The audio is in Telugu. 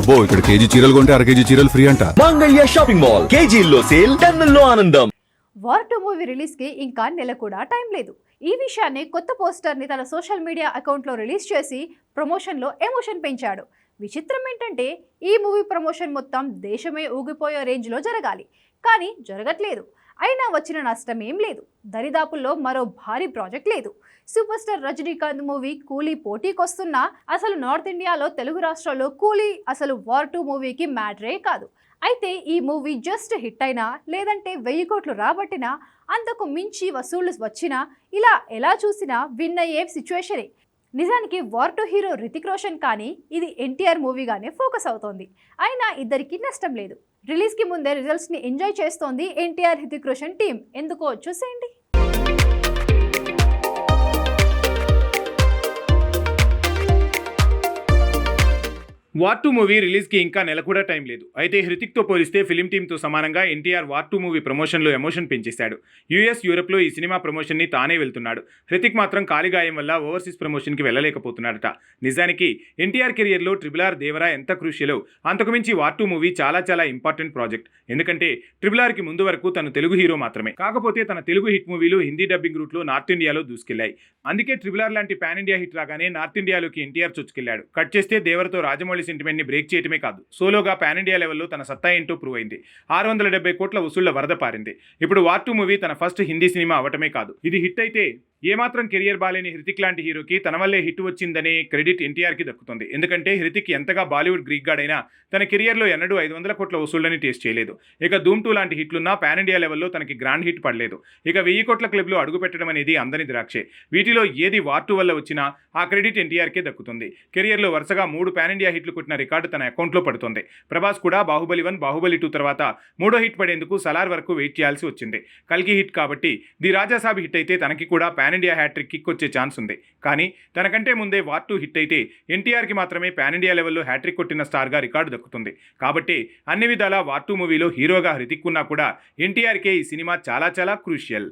అబ్బో ఇక్కడ కేజీ చీరలు కొంటే అర కేజీ చీరలు ఫ్రీ అంట. Mangalya shopping mall. కేజీల్లో సేల్ టన్నుల్లో ఆనందం. వార్ టూ మూవీ రిలీజ్కి ఇంకా నెల కూడా టైం లేదు. ఈ విషయాన్ని కొత్త పోస్టర్ని తన సోషల్ మీడియా అకౌంట్లో రిలీజ్ చేసి ప్రమోషన్లో ఎమోషన్ పెంచాడు. విచిత్రం ఏంటంటే ఈ మూవీ ప్రమోషన్ మొత్తం దేశమే ఊగిపోయే రేంజ్లో జరగాలి. కానీ జరగట్లేదు. అయినా వచ్చిన నష్టం ఏం లేదు. దరిదాపుల్లో మరో భారీ ప్రాజెక్ట్ లేదు. సూపర్ స్టార్ రజనీకాంత్ మూవీ కూలీ పోటీకొస్తున్నా అసలు నార్త్ ఇండియాలో తెలుగు రాష్ట్రాల్లో కూలీ అసలు వార్ టూ మూవీకి మ్యాటరే కాదు. అయితే ఈ మూవీ జస్ట్ హిట్ అయినా లేదంటే వెయ్యి కోట్లు రాబట్టినా అంతకు మించి వసూళ్ళు వచ్చినా ఇలా ఎలా చూసినా విన్ అయ్యే సిచ్యువేషనే. నిజానికి war two hero Hrithik Roshan కానీ ఇది ఎన్టీఆర్ మూవీగానే ఫోకస్ అవుతోంది. అయినా ఇద్దరికి నష్టం లేదు. రిలీజ్కి ముందే రిజల్ట్స్ని ఎంజాయ్ చేస్తోంది ఎన్టీఆర్ హితిక్ రోషన్ టీం ఎందుకో చూసేయండి. వార్ టూ మూవీ రిలీజ్కి ఇంకా నెల కూడా టైం లేదు. అయితే హృతిక్తో పోలిస్తే ఫిలిం టీంతో సమానంగా ఎన్టీఆర్ వార్ టూ మూవీ ప్రమోషన్లో ఎమోషన్ పెంచేశాడు. యూఎస్ యూరప్లో ఈ సినిమా ప్రమోషన్ని తానే వెళ్తున్నాడు. హృతిక్ మాత్రం కాలిగాయం వల్ల ఓవర్సీస్ ప్రమోషన్కి వెళ్ళలేకపోతున్నాడట. నిజానికి ఎన్టీఆర్ కెరియర్లో ట్రిబుల్ ఆర్ దేవరా ఎంత క్రూషియలో అంతకుమించి వార్ టూ మూవీ చాలా చాలా ఇంపార్టెంట్ ప్రాజెక్ట్. ఎందుకంటే ట్రిబుల్ ఆర్కి ముందు వరకు తను తెలుగు హీరో మాత్రమే. కాకపోతే తన తెలుగు హిట్ మూవీలు హిందీ డబ్బింగ్ రూట్లో నార్త్ ఇండియాలో దూసుకెళ్ళాయి. అందుకే ట్రిబుల్ ఆర్ లాంటి పాన్ ఇండియా హిట్ రాగానే నార్త్ ఇండియాలోకి ఎన్టీఆర్ చొచ్చుకెళ్ళాడు కట్ చేస్తే దేవరతో రాజమౌళి సెంటిమెంట్ని బ్రేక్ చేయటమే కాదు. సోలోగా పాన్ ఇండియా లెవెల్లో తన సత్తా ఏంటో ప్రూవ్ అయింది. ఆరు వందల డెబ్బై కోట్ల వసూళ్ళ వరద పారింది. ఇప్పుడు వార్ టూ మూవీ తన ఫస్ట్ హిందీ సినిమా అవటమే కాదు. ఇది హిట్ అయితే ఏమాత్రం కెరియర్ బాలేని హృతిక్ లాంటి హీరోకి తన వల్లే హిట్ వచ్చిందనే క్రెడిట్ ఎన్టీఆర్కి దక్కుతుంది. ఎందుకంటే హృతిక్ ఎంతగా బాలీవుడ్ గ్రీక్ గాడైనా తన కెరియర్లో ఎన్నడూ ఐదు వందల కోట్ల వసూళ్ళని టేస్ట్ చేయలేదు. ఇక ధూమ్ టూ లాంటి హిట్లున్నా పాన్ ఇండియా లెవెల్లో తనకి గ్రాండ్ హిట్ పడలేదు. ఇక వెయ్యి కోట్ల క్లబ్లో అడుగు పెట్టడం అనేది అందరి ద్రాక్షే. వీటిలో ఏది వార్టు వల్ల వచ్చినా ఆ క్రెడిట్ ఎన్టీఆర్కే దక్కుతుంది. కెరియర్లో వరుసగా మూడు పాన్ ఇండియా హిట్లు కొట్టిన రికార్డు తన అకౌంట్లో పడుతుంది. ప్రభాస్ కూడా బాహుబలి వన్ బాహుబలి టూ తర్వాత మూడో హిట్ పడేందుకు సలార్ వరకు వెయిట్ చేయాల్సి వచ్చింది. కల్కి హిట్ కాబట్టి ది రాజాసాబ్ హిట్ అయితే తనకి కూడా పాన్ ఇండియా హ్యాట్రిక్ కిక్ వచ్చే ఛాన్స్ ఉంది. కానీ తనకంటే ముందే వార్ టూ హిట్ అయితే ఎన్టీఆర్కి మాత్రమే పాన్ ఇండియా లెవెల్లో హ్యాట్రిక్ కొట్టిన స్టార్గా రికార్డు దక్కుతుంది. కాబట్టి అన్ని విధాలా వార్ టూ మూవీలో హీరోగా హృతిక్ ఉన్నా కూడా ఎన్టీఆర్కే ఈ సినిమా చాలా చాలా క్రూషియల్.